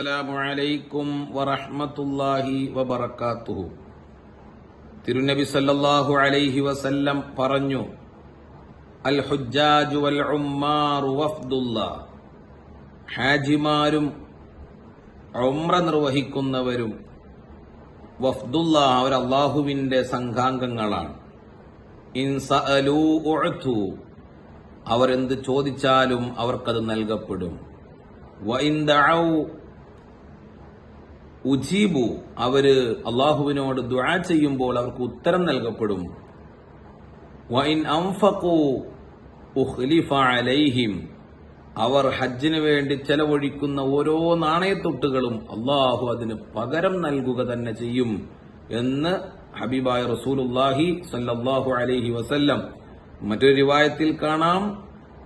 അസ്സലാമു അലൈക്കും വറഹ്മത്തുള്ളാഹി വബറകാതുഹു തിരുനബി സല്ലല്ലാഹു അലൈഹി വസല്ലം പറഞ്ഞു അൽ ഹുജ്ജാജു വൽ ഉമ്മാറു വഫ്ദുല്ലാ. ഹാജിമാരും ഉംറ നിർവഹിക്കുന്നവരും വഫ്ദുല്ലാ അവർ അള്ളാഹുവിന്റെ സംഘാംഗങ്ങളാണ്. ഇൻ സഅലൂ ഉഅ്തു അവരെന്ത് ചോദിച്ചാലും അവർക്കത് നൽകപ്പെടും. വഇൻ ദഅൗ ഉജീബു അവർ അള്ളാഹുവിനോട് ദുആ ചെയ്യുമ്പോൾ അവർക്ക് ഉത്തരം നൽകപ്പെടും. വൈൻ അംഫഖു ഉഖ്ലിഫ അലൈഹിം അവർ ഹജ്ജിന് വേണ്ടി ചെലവഴിക്കുന്ന ഓരോ നാണയത്തൊട്ടുകളും അള്ളാഹു അതിന് പകരം നൽകുക തന്നെ ചെയ്യും എന്ന് ഹബീബായ റസൂലുല്ലാഹി സല്ലാഹു അലൈഹി വസല്ലം മറ്റൊരു റിവായത്തിൽ കാണാം.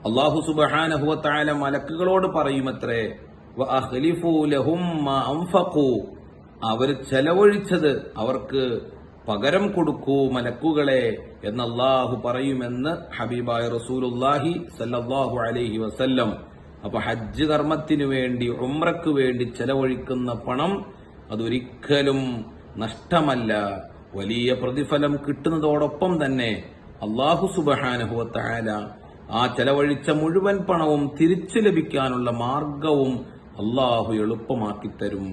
അള്ളാഹു സുബഹാനഹുവത്തായ മലക്കുകളോട് പറയുമത്രേ അവർ ചെലവഴിച്ചത് അവർക്ക് പകരം കൊടുക്കൂ മലക്കുകളെ എന്ന് അള്ളാഹു പറയുമെന്ന് ഹബീബായ റസൂലുല്ലാഹി സല്ലാഹു അലൈഹി വസല്ലം. അപ്പൊ ഹജ്ജ് കർമ്മത്തിനു വേണ്ടി ഉമ്രക്ക് വേണ്ടി ചെലവഴിക്കുന്ന പണം അതൊരിക്കലും നഷ്ടമല്ല. വലിയ പ്രതിഫലം കിട്ടുന്നതോടൊപ്പം തന്നെ അള്ളാഹു സുബഹാനുഹുവത്തായ ആ ചെലവഴിച്ച മുഴുവൻ പണവും തിരിച്ചു ലഭിക്കാനുള്ള മാർഗവും അള്ളാഹു എളുപ്പമാക്കി തരും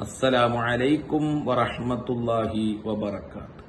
അസ്സലാമു അലൈക്കും വറഹ്മത്തുള്ളാഹി വബറകാത്ത്.